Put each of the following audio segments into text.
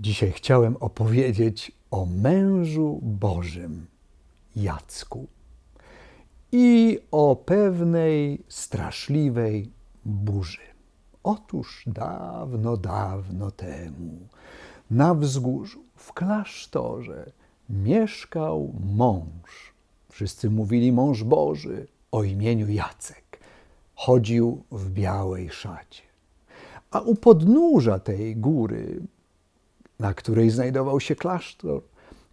Dzisiaj chciałem opowiedzieć o mężu Bożym, Jacku, i o pewnej straszliwej burzy. Otóż dawno, dawno temu na wzgórzu, w klasztorze, mieszkał mąż. Wszyscy mówili mąż Boży o imieniu Jacek. Chodził w białej szacie. A u podnóża tej góry na której znajdował się klasztor,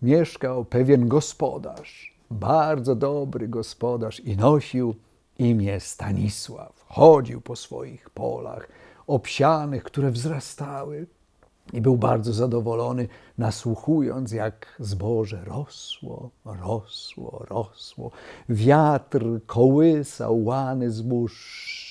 mieszkał pewien gospodarz, bardzo dobry gospodarz i nosił imię Stanisław. Chodził po swoich polach obsianych, które wzrastały i był bardzo zadowolony, nasłuchując, jak zboże rosło, rosło, rosło. Wiatr kołysał łany zbóż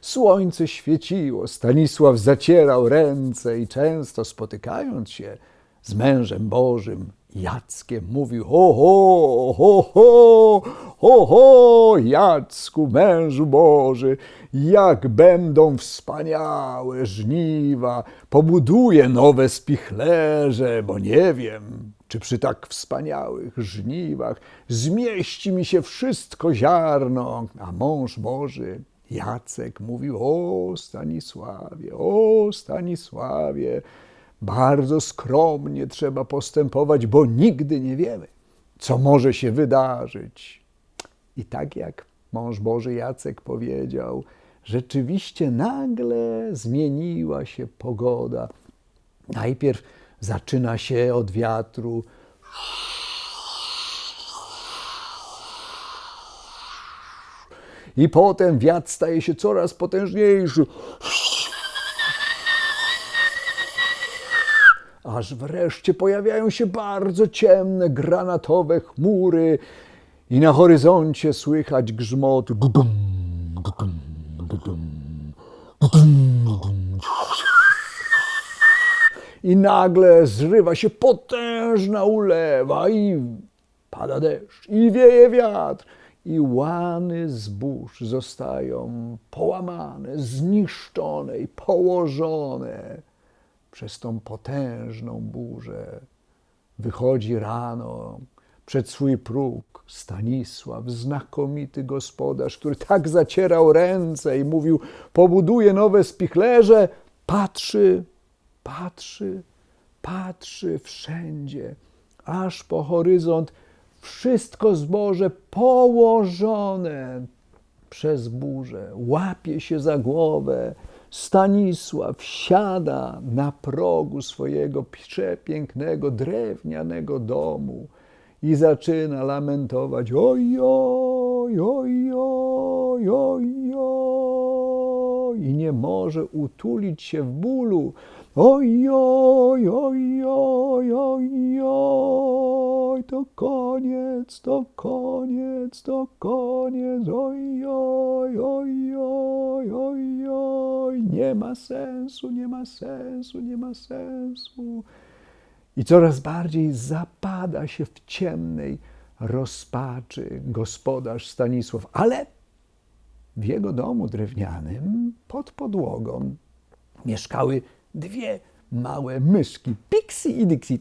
Słońce świeciło, Stanisław zacierał ręce i często spotykając się z mężem Bożym, Jackiem, mówił: Ho, ho, ho, ho, ho, ho, Jacku, mężu Boży, jak będą wspaniałe żniwa, pobuduję nowe spichlerze, bo nie wiem, czy przy tak wspaniałych żniwach zmieści mi się wszystko ziarno, a mąż Boży Jacek mówił: O Stanisławie, o Stanisławie, bardzo skromnie trzeba postępować, bo nigdy nie wiemy, co może się wydarzyć. I tak jak mąż Boży Jacek powiedział, rzeczywiście nagle zmieniła się pogoda. Najpierw zaczyna się od wiatru i potem wiatr staje się coraz potężniejszy. Aż wreszcie pojawiają się bardzo ciemne, granatowe chmury i na horyzoncie słychać grzmot. I nagle zrywa się potężna ulewa i pada deszcz i wieje wiatr i łany zbóż zostają połamane, zniszczone i położone przez tą potężną burzę. Wychodzi rano przed swój próg Stanisław, znakomity gospodarz, który tak zacierał ręce i mówił: Pobuduję nowe spichlerze. Patrzy, patrzy, patrzy wszędzie, aż po horyzont wszystko zboże położone przez burzę, łapie się za głowę. Stanisław siada na progu swojego przepięknego drewnianego domu i zaczyna lamentować: oj, oj, oj, oj, oj, oj, i nie może utulić się w bólu. Oj, oj, oj, oj, to koniec, to koniec, to koniec, oj, oj, oj, oj, oj, oj, nie ma sensu, nie ma sensu, nie ma sensu. I coraz bardziej zapada się w ciemnej rozpaczy gospodarz Stanisław, ale w jego domu drewnianym pod podłogą mieszkały dwie małe myszki, Pixie i Dixie.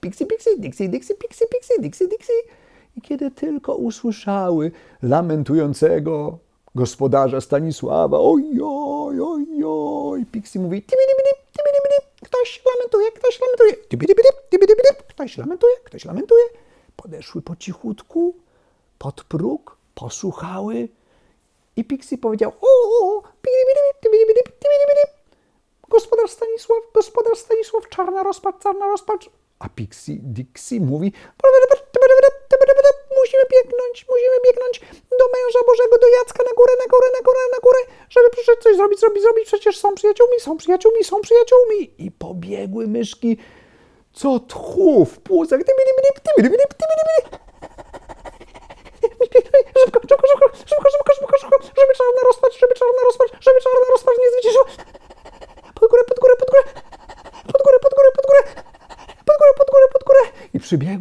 Pixie, Pixie, Dixie, Dixie, Pixie, Pixie, Dixie, Dixie. I kiedy tylko usłyszały lamentującego gospodarza Stanisława, oj, oj, oj, oj, Pixie mówi, ktoś lamentuje, ktoś lamentuje, ktoś lamentuje, ktoś lamentuje. Podeszły po cichutku pod próg, posłuchały, i Pixie powiedział: O, gospodarz Stanisław, gospodarz Stanisław, czarna rozpacz, czarna rozpacz. A Pixie Dixie mówi: Musimy biegnąć, musimy biegnąć do męża Bożego, do Jacka na górę, na górę, na górę, na górę, żeby przyszedł coś zrobić, zrobić, zrobić. Przecież są przyjaciółmi, są przyjaciółmi, są przyjaciółmi. I pobiegły myszki, co tchu w płucach. Szybko, szybko, szybko, szybko, szybko, szybko, szybko, żeby czarna rozpacz, żeby czarna rozpacz, żeby czarna rozpacz nie zwyciężyła.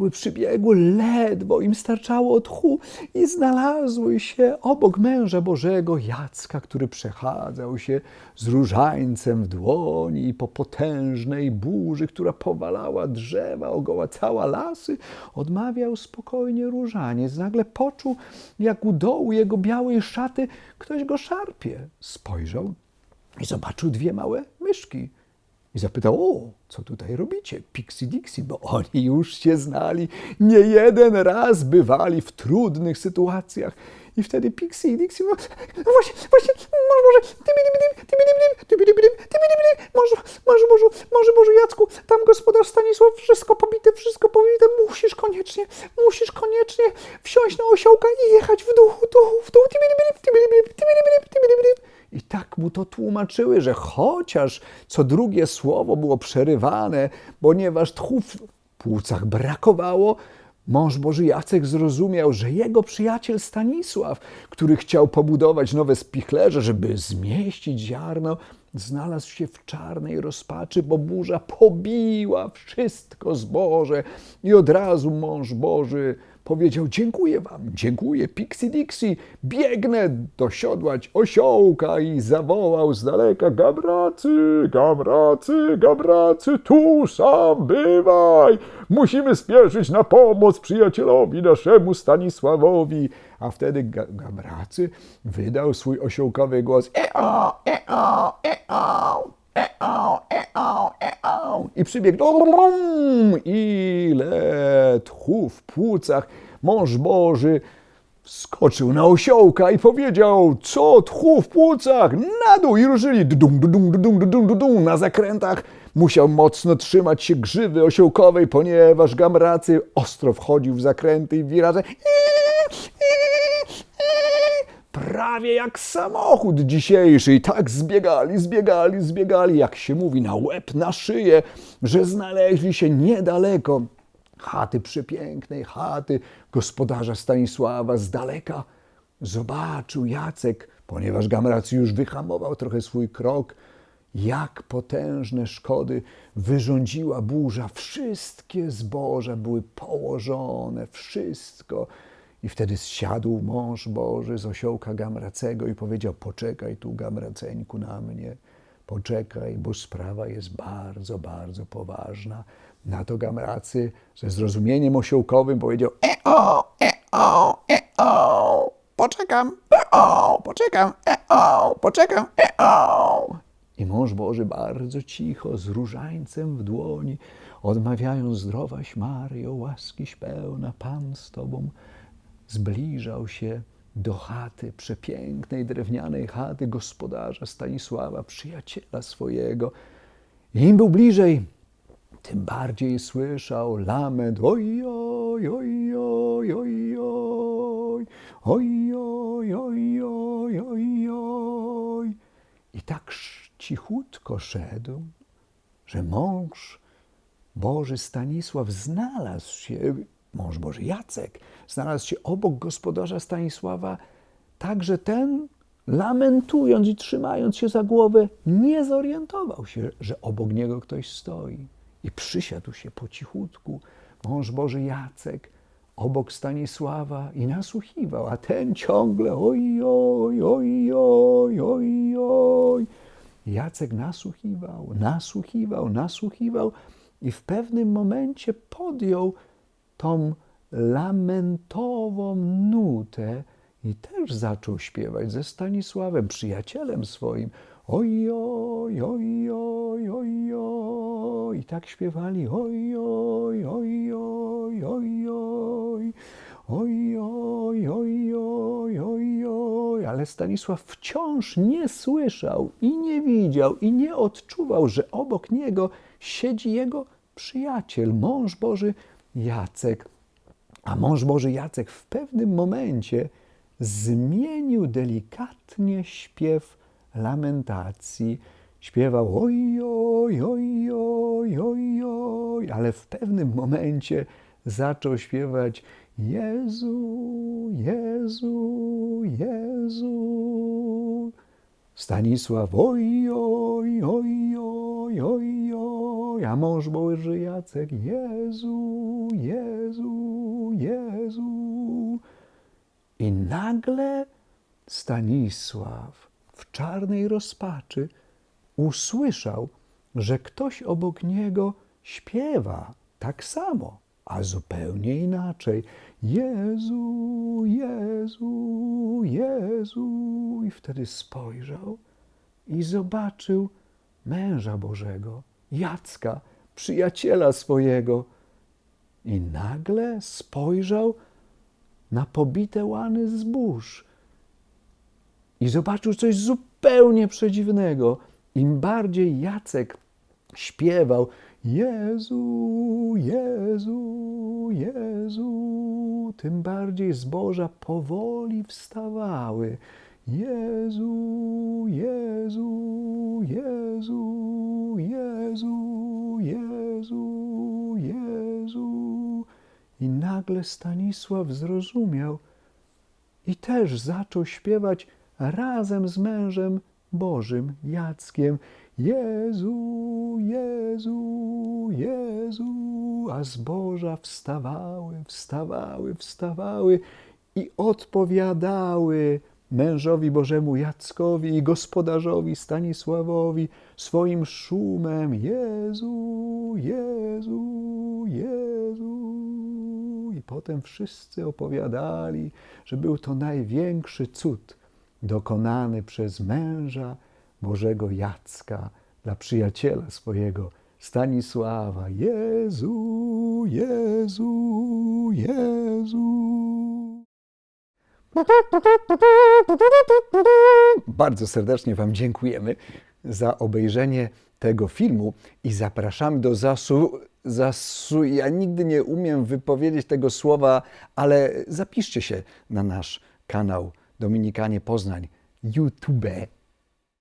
I Przybiegły, przybiegły, ledwo im starczało tchu i znalazły się obok męża Bożego Jacka, który przechadzał się z różańcem w dłoni i po potężnej burzy, która powalała drzewa, ogołacała lasy, odmawiał spokojnie różaniec. Nagle poczuł, jak u dołu jego białej szaty ktoś go szarpie. Spojrzał i zobaczył dwie małe myszki. I zapytał, o, co tutaj robicie? Pixie Dixie, bo oni już się znali, nie jeden raz bywali w trudnych sytuacjach. I wtedy Pixie i Dixie, no, no właśnie, właśnie, może, może, może, może, może, może, może, Jacku, tam gospodarz Stanisław, wszystko pobite, wszystko pobite, musisz koniecznie, musisz koniecznie wsiąść na osiołka i jechać w dół, w dół, w dół, tybidibidim, tybidibidim, tybidibidim, tybidibidim. I tak mu to tłumaczyły, że chociaż co drugie słowo było przerywane, ponieważ tchu w płucach brakowało, mąż Boży Jacek zrozumiał, że jego przyjaciel Stanisław, który chciał pobudować nowe spichlerze, żeby zmieścić ziarno, znalazł się w czarnej rozpaczy, bo burza pobiła wszystko zboże i od razu mąż Boży powiedział: Dziękuję wam, dziękuję, Pixie Dixie, biegnę dosiodłać osiołka i zawołał z daleka: Gabracy, Gabracy, Gabracy, tu sam bywaj! Musimy spieszyć na pomoc przyjacielowi naszemu Stanisławowi. A wtedy Ga- Gabracy wydał swój osiołkowy głos: Eo, eo, eo. I przybiegł. Ile tchu w płucach. Mąż Boży skoczył na osiołka i powiedział: Co tchu w płucach? Na dół! I ruszyli. Na zakrętach musiał mocno trzymać się grzywy osiołkowej, ponieważ Gamracy ostro wchodził w zakręty i wiraże prawie jak samochód dzisiejszy. I tak zbiegali, zbiegali, zbiegali, jak się mówi, na łeb, na szyję, że znaleźli się niedaleko chaty przepięknej, chaty gospodarza Stanisława z daleka. Zobaczył Jacek, ponieważ Gamracy już wyhamował trochę swój krok, jak potężne szkody wyrządziła burza. Wszystkie zboża były położone, wszystko. I wtedy zsiadł mąż Boży z osiołka Gamracego i powiedział: Poczekaj tu, Gamraceńku, na mnie, poczekaj, bo sprawa jest bardzo, bardzo poważna. Na to Gamracy ze zrozumieniem osiołkowym powiedział: Eo, eo, eo, poczekam, eo, poczekam, eo, poczekam, eo. I mąż Boży bardzo cicho, z różańcem w dłoni, odmawiając zdrowaś Mario, łaskiś pełna, Pan z Tobą, zbliżał się do chaty, przepięknej drewnianej chaty gospodarza Stanisława, przyjaciela swojego. Im był bliżej, tym bardziej słyszał lament oj, oj, oj, oj, oj, oj, oj, oj, oj, oj, oj, oj. I tak cichutko szedł, że mąż Boży Stanisław znalazł się, mąż Boży Jacek, znalazł się obok gospodarza Stanisława, tak że ten, lamentując i trzymając się za głowę, nie zorientował się, że obok niego ktoś stoi. I przysiadł się po cichutku mąż Boży Jacek obok Stanisława i nasłuchiwał, a ten ciągle oj, oj, oj, oj, oj, oj. Jacek nasłuchiwał, nasłuchiwał, nasłuchiwał i w pewnym momencie podjął tą lamentową nutę i też zaczął śpiewać ze Stanisławem, przyjacielem swoim. Oj, oj, oj, oj. I tak śpiewali. Oj, oj, oj, oj, oj, oj. Ale Stanisław wciąż nie słyszał i nie widział i nie odczuwał, że obok niego siedzi jego przyjaciel, mąż Boży Jacek. A mąż Boży Jacek w pewnym momencie zmienił delikatnie śpiew lamentacji. Śpiewał oj, oj, oj, oj, oj, oj, ale w pewnym momencie zaczął śpiewać Jezu, Jezu, Jezu. Stanisław, oj, oj, oj, oj, oj, oj, a mąż Boży Jacek, Jezu, Jezu, Jezu. I nagle Stanisław w czarnej rozpaczy usłyszał, że ktoś obok niego śpiewa tak samo, a zupełnie inaczej. Jezu, Jezu, Jezu. I wtedy spojrzał i zobaczył męża Bożego, Jacka, przyjaciela swojego. I nagle spojrzał na pobite łany zbóż i zobaczył coś zupełnie przedziwnego. Im bardziej Jacek śpiewał Jezu, Jezu, Jezu, tym bardziej zboża powoli wstawały. Jezu, Jezu, Jezu, Jezu, Jezu, Jezu. I nagle Stanisław zrozumiał i też zaczął śpiewać razem z mężem Bożym, Jackiem. Jezu, Jezu, Jezu, a zboża wstawały, wstawały, wstawały i odpowiadały mężowi Bożemu Jackowi i gospodarzowi Stanisławowi swoim szumem Jezu, Jezu, Jezu. I potem wszyscy opowiadali, że był to największy cud dokonany przez męża Bożego Jacka dla przyjaciela swojego Stanisława. Jezu, Jezu, Jezu. Bardzo serdecznie Wam dziękujemy za obejrzenie tego filmu i zapraszamy do zasu. zasu ja nigdy nie umiem wypowiedzieć tego słowa, ale zapiszcie się na nasz kanał Dominikanie Poznań YouTube